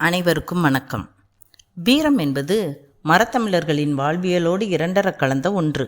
அனைவருக்கும் வணக்கம். வீரம் என்பது மரத்தமிழர்களின் வாழ்வியலோடு இரண்டர கலந்த ஒன்று.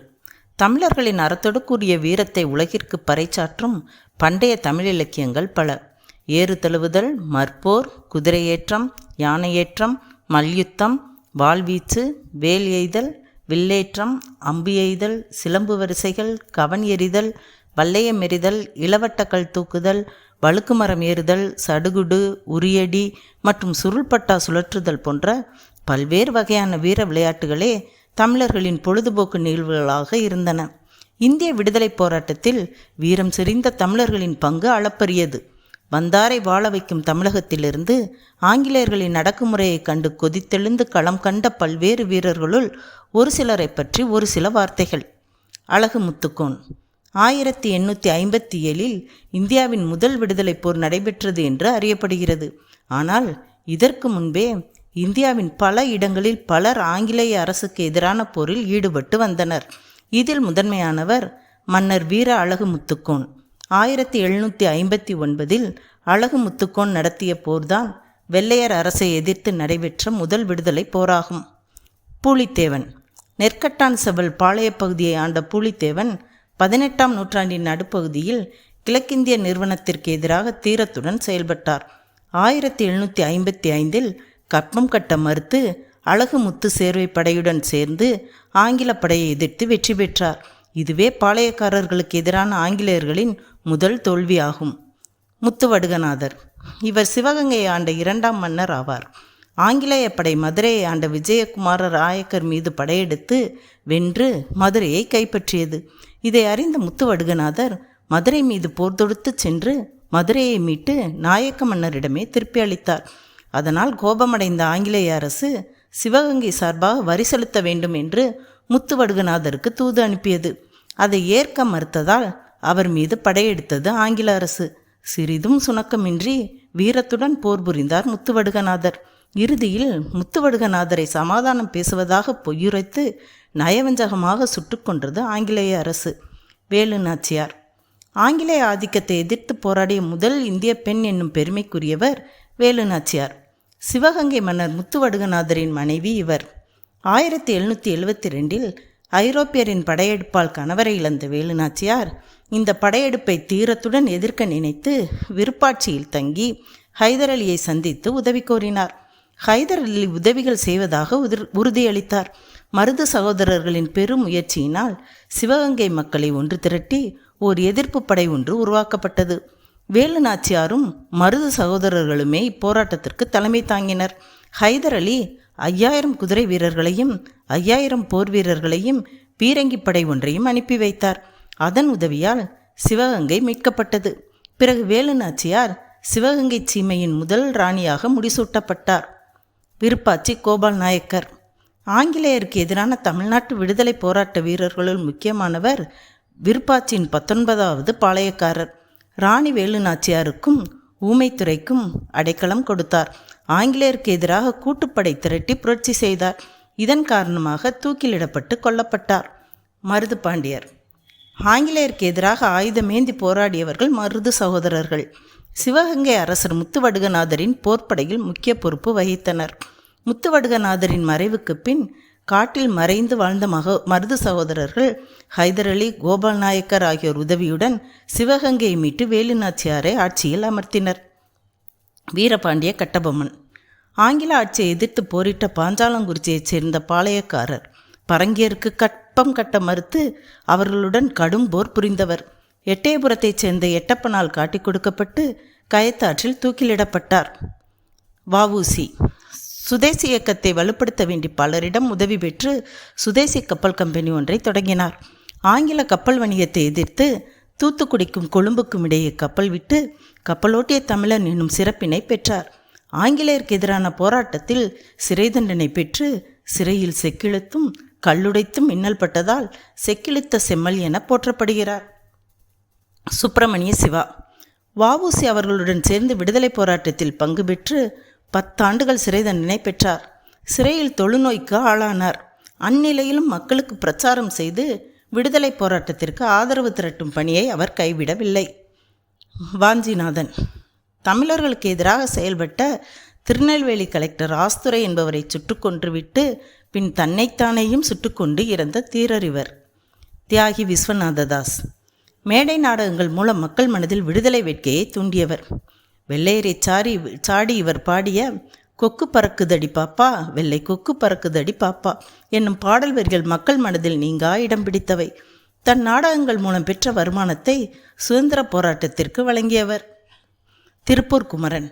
தமிழர்களின் அறத்தொடுக்குரிய வீரத்தை உலகிற்கு பறைச்சாற்றும் பண்டைய தமிழ் இலக்கியங்கள் பல. ஏறு தழுவுதல் மற்போர் குதிரையேற்றம் யானையேற்றம் மல்யுத்தம் வாள்வீச்சு வேல் எய்தல் வில்லேற்றம் அம்பு எய்தல் சிலம்பு வரிசைகள் கவன் எறிதல் வல்லையம் எறிதல் இளவட்டக்கல் தூக்குதல் வழுக்குமரம் ஏறுதல் சடுகுடு உரியடி மற்றும் சுருள்பட்டா சுழற்றுதல் போன்ற பல்வேறு வகையான வீர விளையாட்டுகளே தமிழர்களின் பொழுதுபோக்கு நிகழ்வுகளாக இருந்தன. இந்திய விடுதலைப் போராட்டத்தில் வீரம் செறிந்த தமிழர்களின் பங்கு அளப்பரியது. வந்தாரை வாழ வைக்கும் தமிழகத்திலிருந்து ஆங்கிலேயர்களின் அடக்குமுறையை கண்டு கொதித்தெழுந்து களம் கண்ட பல்வேறு வீரர்களுள் ஒரு சிலரை பற்றி ஒரு சில வார்த்தைகள். அழகு முத்துக்கோன். ஆயிரத்தி எண்ணூற்றி ஐம்பத்தி ஏழில் இந்தியாவின் முதல் விடுதலைப் போர் நடைபெற்றது என்று அறியப்படுகிறது. ஆனால் இதற்கு முன்பே இந்தியாவின் பல இடங்களில் பலர் ஆங்கிலேய அரசுக்கு எதிரான போரில் ஈடுபட்டு வந்தனர். இதில் முதன்மையானவர் மன்னர் வீர அழகு முத்துக்கோன் ஆயிரத்தி எழுநூற்றி ஐம்பத்தி ஒன்பதில் அழகு முத்துக்கோன் நடத்திய போர்தான் வெள்ளையர் அரசை எதிர்த்து நடைபெற்ற முதல் விடுதலை போராகும். பூலித்தேவன். நெற்கட்டான் செவல் பாளையப் பகுதியை ஆண்ட பூலித்தேவன் பதினெட்டாம் நூற்றாண்டின் நடுப்பகுதியில் கிழக்கிந்திய நிறுவனத்திற்கு எதிராக தீரத்துடன் செயல்பட்டார். ஆயிரத்தி எழுநூற்றி ஐம்பத்தி ஐந்தில் கற்பம் கட்ட மறுத்து அழகு முத்து சேர்வை படையுடன் சேர்ந்து ஆங்கில படையை எதிர்த்து வெற்றி பெற்றார். இதுவே பாளையக்காரர்களுக்கு எதிரான ஆங்கிலேயர்களின் முதல் தோல்வியாகும். முத்துவடுகநாதர் இவர் சிவகங்கை ஆண்ட இரண்டாம் மன்னர் ஆவார். ஆங்கிலேய படை மதுரையை ஆண்ட விஜயகுமார ராயக்கர் மீது படையெடுத்து வென்று மதுரையை கைப்பற்றியது. இதை அறிந்த முத்துவடுகநாதர் மதுரை மீது போர் தொடுத்து சென்று மதுரையை மீட்டு நாயக்க மன்னரிடமே திருப்பி அளித்தார். அதனால் கோபமடைந்த ஆங்கிலேய அரசு சிவகங்கை சார்பாக வரி செலுத்த வேண்டும் என்று முத்துவடுகநாதருக்கு தூது அனுப்பியது. அதை ஏற்க மறுத்ததால் அவர் மீது படையெடுத்தது ஆங்கில அரசு. சிறிதும் சுணக்கமின்றி வீரத்துடன் போர் புரிந்தார் முத்துவடுகநாதர். இறுதியில் முத்துவடுகநாதரை சமாதானம் பேசுவதாக பொய்யுரைத்து நயவஞ்சகமாக சுட்டுக்கொன்றது ஆங்கிலேய அரசு. வேலு நாச்சியார். ஆங்கிலேய ஆதிக்கத்தை எதிர்த்து போராடிய முதல் இந்திய பெண் என்னும் பெருமைக்குரியவர் வேலு நாச்சியார். சிவகங்கை மன்னர் முத்துவடுகநாதரின் மனைவி இவர். ஆயிரத்தி எழுநூற்றி எழுவத்தி ரெண்டில் ஐரோப்பியரின் படையெடுப்பால் கணவரை இழந்த வேலு நாச்சியார் இந்த படையெடுப்பை தீரத்துடன் எதிர்க்க நினைத்து விருப்பாட்சியில் தங்கி ஹைதர் அலியை சந்தித்து உதவி கோரினார். ஹைதர் அலி உதவிகள் செய்வதாக உதிர் உறுதியளித்தார். மருது சகோதரர்களின் பெரும் முயற்சியினால் சிவகங்கை மக்களை ஒன்று திரட்டி ஓர் எதிர்ப்பு படை ஒன்று உருவாக்கப்பட்டது. வேலு நாச்சியாரும் மருது சகோதரர்களுமே இப்போராட்டத்திற்கு தலைமை தாங்கினர். ஹைதர் அலி ஐயாயிரம் குதிரை வீரர்களையும் ஐயாயிரம் போர் வீரர்களையும் பீரங்கி படை ஒன்றையும் அனுப்பி வைத்தார். அதன் உதவியால் சிவகங்கை மீட்கப்பட்டது. பிறகு வேலு நாச்சியார் சிவகங்கை சீமையின் முதல் ராணியாக முடிசூட்டப்பட்டார். விருப்பாச்சி கோபால் நாயக்கர். ஆங்கிலேயருக்கு எதிரான தமிழ்நாட்டு விடுதலை போராட்ட வீரர்களுள் முக்கியமானவர் விருப்பாச்சியின் பத்தொன்பதாவது பாளையக்காரர். ராணி வேலு நாச்சியாருக்கும் ஊமைத்துறைக்கும் அடைக்கலம் கொடுத்தார். ஆங்கிலேயருக்கு எதிராக கூட்டுப்படை திரட்டி புரட்சி செய்தார். இதன் காரணமாக தூக்கிலிடப்பட்டு கொல்லப்பட்டார். மருது பாண்டியர். ஆங்கிலேயருக்கு எதிராக ஆயுதமேந்தி போராடியவர்கள் மருது சகோதரர்கள். சிவகங்கை அரசர் முத்துவடுகநாதரின் போர்ப்படையில் முக்கிய பொறுப்பு வகித்தனர். முத்துவடுகநாதரின் மறைவுக்கு பின் காட்டில் மறைந்து வாழ்ந்த மக மருது சகோதரர்கள் ஹைதர் அலி கோபால் நாயக்கர் ஆகியோர் உதவியுடன் சிவகங்கையை மீட்டு வேலுநாச்சியாரை ஆட்சியில் அமர்த்தினர். வீரபாண்டிய கட்டபொம்மன். ஆங்கில ஆட்சியை எதிர்த்து போரிட்ட பாஞ்சாலங்குறிச்சியைச் சேர்ந்த பாளையக்காரர் பரங்கியருக்கு கற்பம் கட்ட மறுத்து அவர்களுடன் கடும் போர் புரிந்தவர். எட்டயபுரத்தைச் சேர்ந்த எட்டப்பனால் காட்டிக் கொடுக்கப்பட்டு கயத்தாற்றில் தூக்கிலிடப்பட்டார். வஉசி சுதேசி இயக்கத்தை வலுப்படுத்த வேண்டி பலரிடம் உதவி பெற்று சுதேசி கப்பல் கம்பெனி ஒன்றை தொடங்கினார். ஆங்கில கப்பல் வணிகத்தை எதிர்த்து தூத்துக்குடிக்கும் கொழும்புக்கும் இடையே கப்பல் விட்டு கப்பலோட்டிய தமிழன் என்னும் சிறப்பினை பெற்றார். ஆங்கிலேயருக்கு எதிரான போராட்டத்தில் சிறை தண்டனை பெற்று சிறையில் செக்கிழுத்தும் கல்லுடைத்தும் மின்னல் பட்டதால் செக்கிழுத்த செம்மல் என போற்றப்படுகிறார். சுப்பிரமணிய சிவா. வவுசி அவர்களுடன் சேர்ந்து விடுதலை போராட்டத்தில் பங்கு பெற்று பத்தாண்டுகள் சிறை தண்டனை பெற்றார். சிறையில் தொழுநோய்க்கு ஆளானார். அந்நிலையிலும் மக்களுக்கு பிரச்சாரம் செய்து விடுதலை போராட்டத்திற்கு ஆதரவு திரட்டும் பணியை அவர் கைவிடவில்லை. வாஞ்சிநாதன். தமிழர்களுக்கு எதிராக செயல்பட்ட திருநெல்வேலி கலெக்டர் ஆஸ்துரை என்பவரை சுட்டுக் கொன்றுவிட்டு பின் தன்னைத்தானேயும் சுட்டுக்கொண்டு இறந்த தீரர் இவர் தியாகி விஸ்வநாததாஸ். மேடை நாடகங்கள் மூலம் மக்கள் மனதில் விடுதலை வேட்கையை தூண்டியவர். வெள்ளையரை சாரி சாடி இவர் பாடிய கொக்கு பறக்குதடி பாப்பா வெள்ளை கொக்கு பறக்குதடி பாப்பா. என்னும் பாடல் வரிகள் மக்கள் மனதில் நீங்கா இடம் பிடித்தவை. தன் நாடகங்கள் மூலம் பெற்ற வருமானத்தை சுதந்திர போராட்டத்திற்கு வழங்கியவர் திருப்பூர் குமரன்.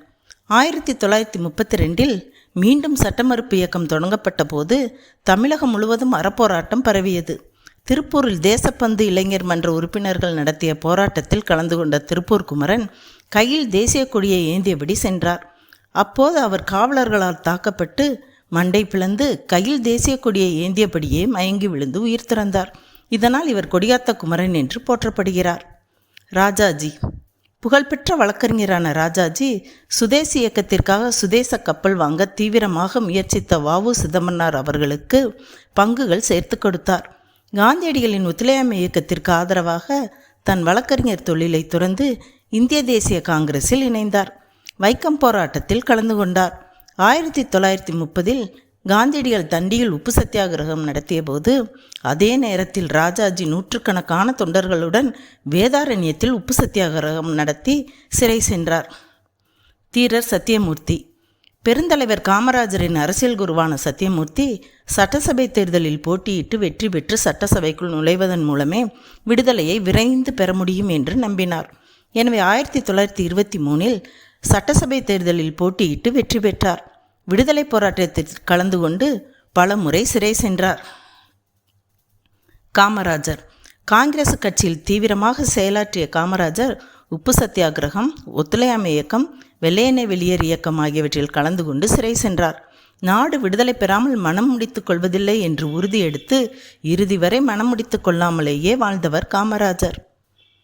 ஆயிரத்தி தொள்ளாயிரத்தி முப்பத்தி ரெண்டில் மீண்டும் சட்டமறுப்பு இயக்கம் தொடங்கப்பட்ட போது தமிழகம் முழுவதும் அறப்போராட்டம் பரவியது. திருப்பூரில் தேசப்பந்து இளைஞர் மன்ற உறுப்பினர்கள் நடத்திய போராட்டத்தில் கலந்து கொண்ட திருப்பூர் குமரன் கையில் தேசிய கொடியை ஏந்தியபடி சென்றார். அப்போது அவர் காவலர்களால் தாக்கப்பட்டு மண்டை பிளந்து கையில் தேசிய கொடியை ஏந்தியபடியே மயங்கி விழுந்து உயிர் திறந்தார். இதனால் இவர் கொடியாத்த குமரன் என்று போற்றப்படுகிறார். ராஜாஜி. புகழ்பெற்ற வழக்கறிஞரான ராஜாஜி சுதேசி இயக்கத்திற்காக சுதேச கப்பல் வாங்க தீவிரமாக முயற்சித்த வாவு சிதம்பரனார் அவர்களுக்கு பங்குகள் சேர்த்து கொடுத்தார். காந்தியடிகளின் ஒத்துழையாமை இயக்கத்திற்கு ஆதரவாக தன் வழக்கறிஞர் தொழிலை துறந்து இந்திய தேசிய காங்கிரஸில் இணைந்தார். வைக்கம் போராட்டத்தில் கலந்து கொண்டார். ஆயிரத்தி தொள்ளாயிரத்தி முப்பதில் காந்தியடிகள் தண்டியில் உப்பு சத்தியாகிரகம் நடத்திய போது அதே நேரத்தில் ராஜாஜி நூற்றுக்கணக்கான தொண்டர்களுடன் வேதாரண்யத்தில் உப்பு சத்தியாகிரகம் நடத்தி சிறை சென்றார். தீரர் சத்தியமூர்த்தி. பெருந்தலைவர் காமராஜரின் அரசியல் குருவான சத்தியமூர்த்தி சட்டசபை தேர்தலில் போட்டியிட்டு வெற்றி பெற்று சட்டசபைக்குள் நுழைவதன் மூலமே விடுதலையை விரைந்து பெற முடியும் என்று நம்பினார். எனவே ஆயிரத்தி தொள்ளாயிரத்தி இருபத்தி மூணில் சட்டசபை தேர்தலில் போட்டியிட்டு வெற்றி பெற்றார். விடுதலை போராட்டத்தில் கலந்து கொண்டு பல முறை சிறை சென்றார். காமராஜர். காங்கிரஸ் கட்சியில் தீவிரமாக செயலாற்றிய காமராஜர் உப்பு சத்தியாகிரகம் ஒத்துழையாமை இயக்கம் வெள்ளையனை வெளியேறு இயக்கம் ஆகியவற்றில் கலந்து கொண்டு சிறை சென்றார். நாடு விடுதலை பெறாமல் மனம் முடித்துக் கொள்வதில்லை என்று உறுதியெடுத்து இறுதி வரை மனம் முடித்துக் கொள்ளாமலேயே வாழ்ந்தவர் காமராஜர்.